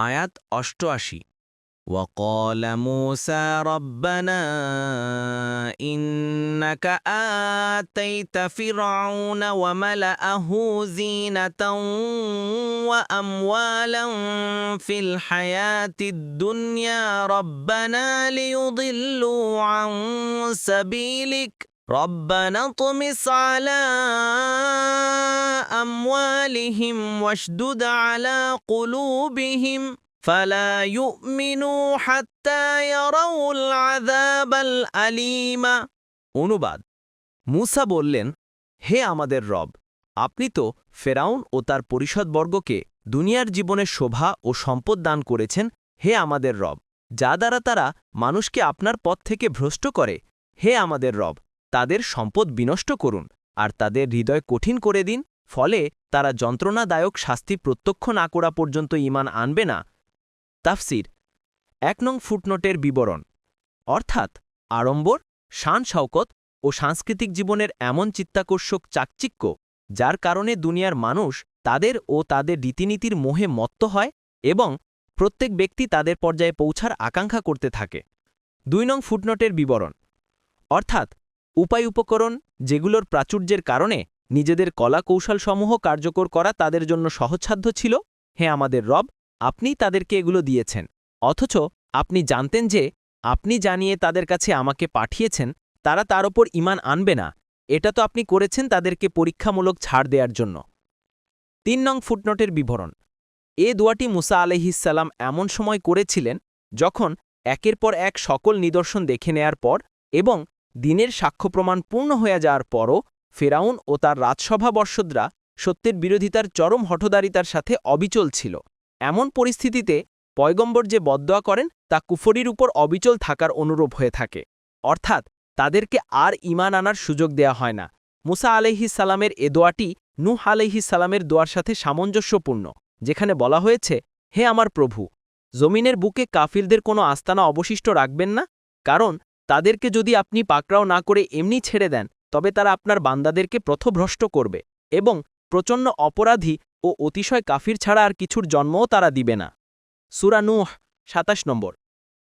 আয়াত অষ্টআশি وقال موسى ربنا إنك آتيت فرعون وملأه زينة وأموالا في الحياة الدنيا ربنا ليضلوا عن سبيلك ربنا اطمس على أموالهم واشدد على قلوبهم فلا يؤمنوا حتى يروا العذاب الأليم অনুবাদ মুসা বললেন হে আমাদের রব আপনি তো ফেরাউন ও তার পরিষদবর্গকে দুনিয়ার জীবনের শোভা ও সম্পদ দান করেছেন হে আমাদের রব যা দ্বারা তারা মানুষকে আপনার পথ থেকে ভ্রষ্ট করে হে আমাদের রব তাদের সম্পদ বিনষ্ট করুন আর তাদের হৃদয় কঠিন করে দিন, ফলে তারা যন্ত্রণাদায়ক শাস্তি প্রত্যক্ষ না করা পর্যন্ত ইমান আনবে না। তাফসির, এক নং ফুটনোটের বিবরণ। অর্থাৎ, আড়ম্বর, শান শওকত ও সাংস্কৃতিক জীবনের এমন চিত্তাকর্ষক চাকচিক্য, যার কারণে দুনিয়ার মানুষ তাদের ও তাদের রীতিনীতির মোহে মত্ত হয় এবং প্রত্যেক ব্যক্তি তাদের পর্যায়ে পৌঁছার আকাঙ্ক্ষা করতে থাকে। দুই নং ফুটনোটের বিবরণ। অর্থাৎ উপায় উপকরণ, যেগুলোর প্রাচুর্যের কারণে নিজেদের কলা কৌশলসমূহ কার্যকর করা তাদের জন্য সহজসাধ্য ছিল, হে আমাদের রব আপনি তাদেরকে এগুলো দিয়েছেন। অথচ আপনি জানতেন যে, আপনি জানিয়ে তাদের কাছে আমাকে পাঠিয়েছেন, তারা তার ওপর ইমান আনবে না। এটা তো আপনি করেছেন তাদেরকে পরীক্ষামূলক ছাড় দেওয়ার জন্য। তিন নং ফুটনোটের বিবরণ। এ দোয়াটি মুসা আলহিসাল্লাম এমন সময় করেছিলেন, যখন একের পর এক সকল নিদর্শন দেখে নেয়ার পর এবং দিনের সাক্ষ্য প্রমাণ পূর্ণ হয়ে যাওয়ার পরও ফেরাউন ও তার রাজসভা বর্ষদরা সত্যের বিরোধিতার চরম হঠদারিতার সাথে অবিচল ছিল। এমন পরিস্থিতিতে পয়গম্বর যে বদদোয়া করেন, তা কুফরির উপর অবিচল থাকার অনুরূপ হয়ে থাকে। অর্থাৎ তাদেরকে আর ইমান আনার সুযোগ দেয়া হয় না। মুসা আলহিস সালামের এ দোয়াটি নূহ আলহিস সালামের দোয়ার সাথে সামঞ্জস্যপূর্ণ, যেখানে বলা হয়েছে, হে আমার প্রভু, জমিনের বুকে কাফিলদের কোনো আস্তানা অবশিষ্ট রাখবেন না, কারণ তাদেরকে যদি আপনি পাকড়াও না করে এমনি ছেড়ে দেন, তবে তারা আপনার বান্দাদেরকে প্রথভ্রষ্ট করবে এবং প্রচণ্ড অপরাধী ও অতিশয় কাফির ছাড়া আর কিছুর জন্মও তারা দিবে না। সুরানুহ সাতাশ নম্বর।